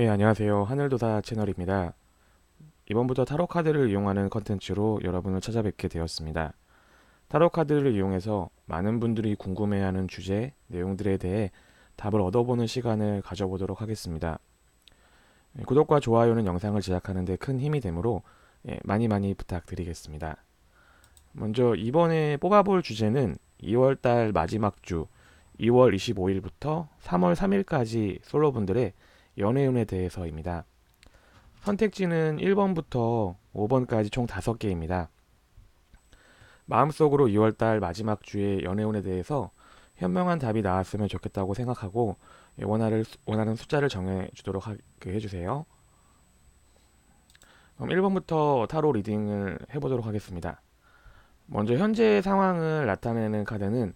예, 안녕하세요. 하늘도사 채널입니다. 이번부터 타로 카드를 이용하는 컨텐츠로 여러분을 찾아뵙게 되었습니다. 타로 카드를 이용해서 많은 분들이 궁금해하는 주제, 내용들에 대해 답을 얻어보는 시간을 가져보도록 하겠습니다. 예, 구독과 좋아요는 영상을 제작하는 데 큰 힘이 되므로 예, 많이 많이 부탁드리겠습니다. 먼저 이번에 뽑아볼 주제는 2월달 마지막 주 2월 25일부터 3월 3일까지 솔로분들의 연애운에 대해서입니다. 선택지는 1번부터 5번까지 총 5개입니다. 마음속으로 2월달 마지막 주의 연애운에 대해서 현명한 답이 나왔으면 좋겠다고 생각하고 원하를, 원하는 숫자를 정해주도록 하게 해주세요. 그럼 1번부터 타로 리딩을 해보도록 하겠습니다. 먼저 현재 상황을 나타내는 카드는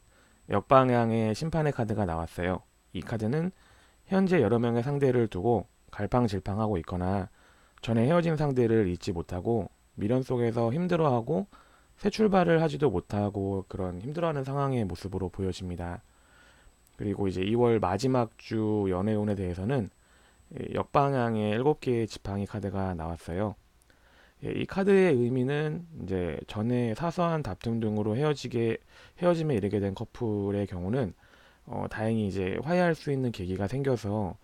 역방향의 심판의 카드가 나왔어요. 이 카드는 현재 여러 명의 상대를 두고 갈팡질팡하고 있거나 전에 헤어진 상대를 잊지 못하고 미련 속에서 힘들어하고 새 출발을 하지도 못하고 그런 힘들어하는 상황의 모습으로 보여집니다. 그리고 이제 2월 마지막 주 연애운에 대해서는 역방향의 7개의 지팡이 카드가 나왔어요. 예, 이 카드의 의미는 이제 전에 사소한 다툼 등으로 헤어지게 헤어짐에 이르게 된 커플의 경우는 어, 다행히 이제 화해할 수 있는 계기가 생겨서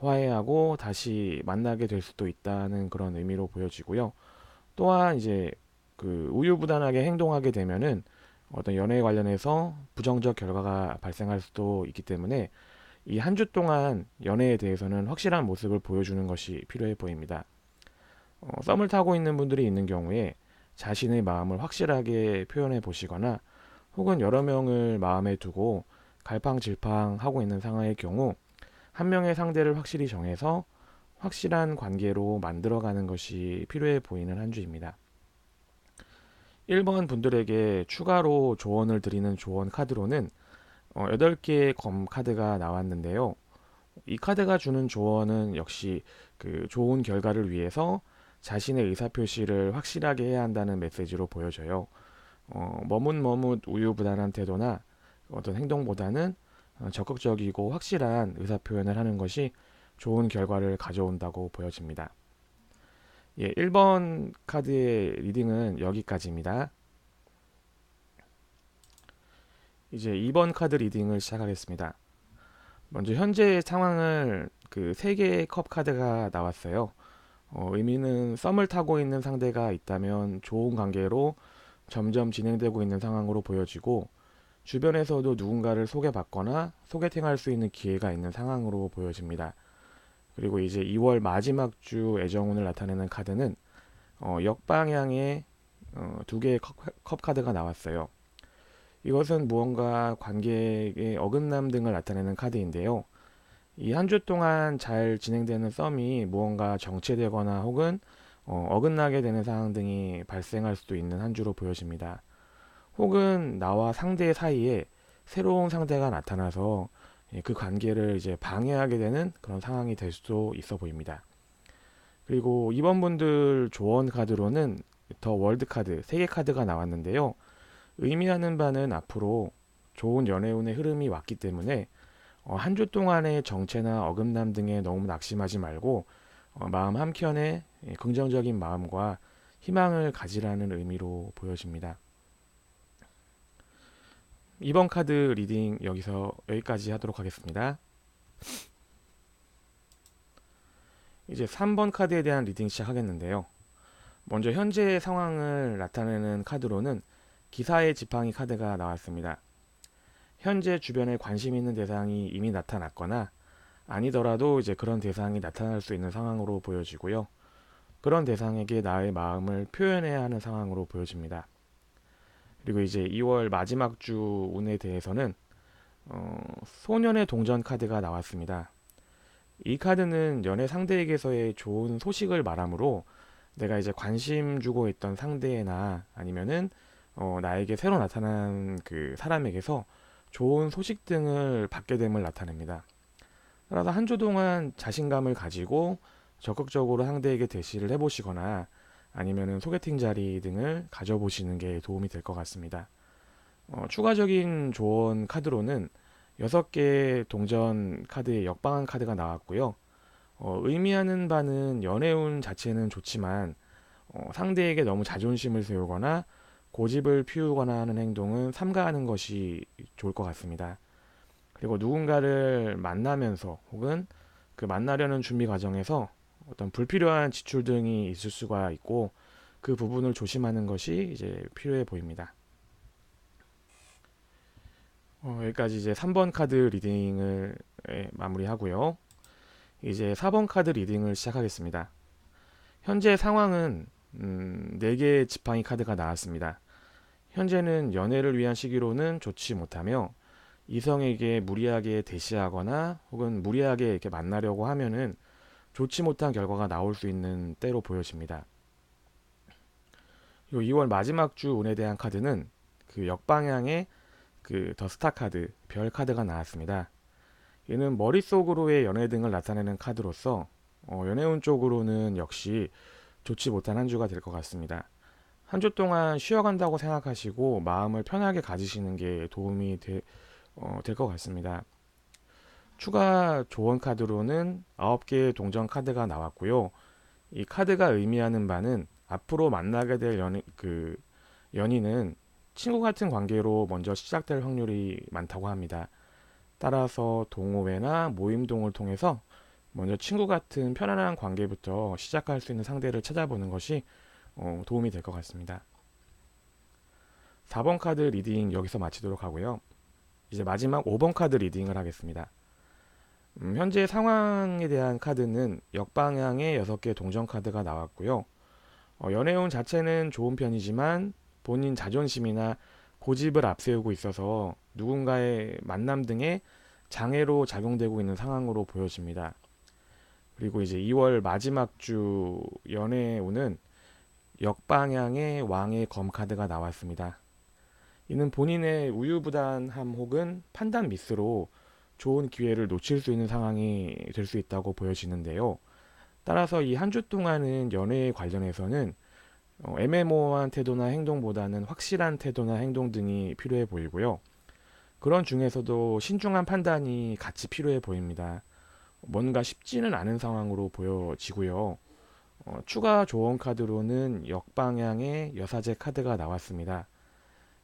화해하고 다시 만나게 될 수도 있다는 그런 의미로 보여지고요. 또한 이제 그 우유부단하게 행동하게 되면은 어떤 연애에 관련해서 부정적 결과가 발생할 수도 있기 때문에 이 한 주 동안 연애에 대해서는 확실한 모습을 보여주는 것이 필요해 보입니다. 어, 썸을 타고 있는 분들이 있는 경우에 자신의 마음을 확실하게 표현해 보시거나 혹은 여러 명을 마음에 두고 갈팡질팡 하고 있는 상황의 경우 한 명의 상대를 확실히 정해서 확실한 관계로 만들어가는 것이 필요해 보이는 한 주입니다. 1번 분들에게 추가로 조언을 드리는 조언 카드로는 8개의 어, 검 카드가 나왔는데요. 이 카드가 주는 조언은 역시 그 좋은 결과를 위해서 자신의 의사표시를 확실하게 해야 한다는 메시지로 보여져요. 어, 머뭇머뭇 우유부단한 태도나 어떤 행동보다는 어, 적극적이고 확실한 의사표현을 하는 것이 좋은 결과를 가져온다고 보여집니다. 예, 1번 카드의 리딩은 여기까지입니다. 이제 2번 카드 리딩을 시작하겠습니다. 먼저 현재 상황을 그 3개의 컵 카드가 나왔어요. 어, 의미는 썸을 타고 있는 상대가 있다면 좋은 관계로 점점 진행되고 있는 상황으로 보여지고 주변에서도 누군가를 소개받거나 소개팅할 수 있는 기회가 있는 상황으로 보여집니다. 그리고 이제 2월 마지막 주 애정운을 나타내는 카드는 어, 역방향의 어, 두 개의 컵, 컵 카드가 나왔어요. 이것은 무언가 관계의 어긋남 등을 나타내는 카드인데요. 이 한 주 동안 잘 진행되는 썸이 무언가 정체되거나 혹은 어, 어긋나게 되는 상황 등이 발생할 수도 있는 한 주로 보여집니다. 혹은 나와 상대 사이에 새로운 상대가 나타나서 예, 그 관계를 이제 방해하게 되는 그런 상황이 될 수도 있어 보입니다. 그리고 이번 분들 조언 카드로는 더 월드 카드 3개 카드가 나왔는데요. 의미하는 바는 앞으로 좋은 연애운의 흐름이 왔기 때문에 어, 한주 동안의 정체나 어긋남 등에 너무 낙심하지 말고 어, 마음 한켠에 예, 긍정적인 마음과 희망을 가지라는 의미로 보여집니다. 이번 카드 리딩 여기서 여기까지 하도록 하겠습니다. 이제 3번 카드에 대한 리딩 시작하겠는데요. 먼저 현재 상황을 나타내는 카드로는 기사의 지팡이 카드가 나왔습니다. 현재 주변에 관심 있는 대상이 이미 나타났거나 아니더라도 이제 그런 대상이 나타날 수 있는 상황으로 보여지고요. 그런 대상에게 나의 마음을 표현해야 하는 상황으로 보여집니다. 그리고 이제 2월 마지막 주 운에 대해서는 어, 소년의 동전 카드가 나왔습니다. 이 카드는 연애 상대에게서의 좋은 소식을 말하므로 내가 이제 관심 주고 있던 상대나 아니면은 어, 나에게 새로 나타난 그 사람에게서 좋은 소식 등을 받게 됨을 나타냅니다. 따라서 한 주 동안 자신감을 가지고 적극적으로 상대에게 대시를 해보시거나 아니면 소개팅 자리 등을 가져보시는 게 도움이 될 것 같습니다. 어, 추가적인 조언 카드로는 6개 동전 카드의 역방한 카드가 나왔고요. 어, 의미하는 바는 연애운 자체는 좋지만 어, 상대에게 너무 자존심을 세우거나 고집을 피우거나 하는 행동은 삼가하는 것이 좋을 것 같습니다. 그리고 누군가를 만나면서 혹은 그 만나려는 준비 과정에서 어떤 불필요한 지출 등이 있을 수가 있고 그 부분을 조심하는 것이 이제 필요해 보입니다. 어, 여기까지 이제 3번 카드 리딩을 예, 마무리하고요. 이제 4번 카드 리딩을 시작하겠습니다. 현재 상황은 음, 4개의 지팡이 카드가 나왔습니다. 현재는 연애를 위한 시기로는 좋지 못하며 이성에게 무리하게 대시하거나 혹은 무리하게 이렇게 만나려고 하면은 좋지 못한 결과가 나올 수 있는 때로 보여집니다. 요 2월 마지막 주 운에 대한 카드는 그 역방향의 그 더 스타 카드, 별 카드가 나왔습니다. 얘는 머릿속으로의 연애 등을 나타내는 카드로서 어, 연애운 쪽으로는 역시 좋지 못한 한 주가 될 것 같습니다. 한 주 동안 쉬어간다고 생각하시고 마음을 편하게 가지시는 게 도움이 되, 어, 될것 같습니다. 추가 조언 카드로는 9개의 동전 카드가 나왔고요. 이 카드가 의미하는 바는 앞으로 만나게 될 연인, 그 연인은 친구 같은 관계로 먼저 시작될 확률이 많다고 합니다. 따라서 동호회나 모임 등을 통해서 먼저 친구 같은 편안한 관계부터 시작할 수 있는 상대를 찾아보는 것이 어, 도움이 될 것 같습니다. 4번 카드 리딩 여기서 마치도록 하고요. 이제 마지막 5번 카드 리딩을 하겠습니다. 음, 현재 상황에 대한 카드는 역방향의 6개 동전 카드가 나왔고요. 어, 연애운 자체는 좋은 편이지만 본인 자존심이나 고집을 앞세우고 있어서 누군가의 만남 등의 장애로 작용되고 있는 상황으로 보여집니다. 그리고 이제 2월 마지막 주 연애운은 역방향의 왕의 검 카드가 나왔습니다. 이는 본인의 우유부단함 혹은 판단 미스로 좋은 기회를 놓칠 수 있는 상황이 될 수 있다고 보여지는데요. 따라서 이 한 주 동안은 연애에 관련해서는 어, 애매모호한 태도나 행동보다는 확실한 태도나 행동 등이 필요해 보이고요. 그런 중에서도 신중한 판단이 같이 필요해 보입니다. 뭔가 쉽지는 않은 상황으로 보여지고요. 어, 추가 조언 카드로는 역방향의 여사제 카드가 나왔습니다.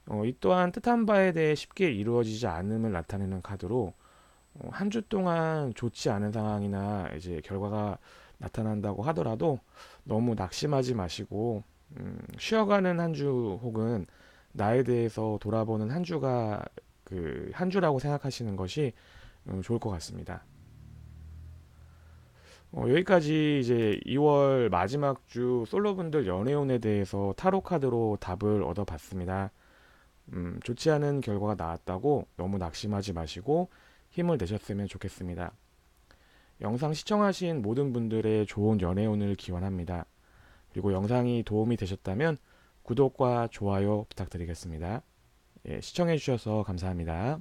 어, 이 또한 뜻한 바에 대해 쉽게 이루어지지 않음을 나타내는 카드로 어, 한 주 동안 좋지 않은 상황이나 이제 결과가 나타난다고 하더라도 너무 낙심하지 마시고 음, 쉬어가는 한 주 혹은 나에 대해서 돌아보는 한 주가 그 한 주라고 생각하시는 것이 음, 좋을 것 같습니다. 어, 여기까지 이제 2월 마지막 주 솔로분들 연애운에 대해서 타로 카드로 답을 얻어봤습니다. 음, 좋지 않은 결과가 나왔다고 너무 낙심하지 마시고 힘을 내셨으면 좋겠습니다. 영상 시청하신 모든 분들의 좋은 연애운을 기원합니다. 그리고 영상이 도움이 되셨다면 구독과 좋아요 부탁드리겠습니다. 예, 시청해주셔서 감사합니다.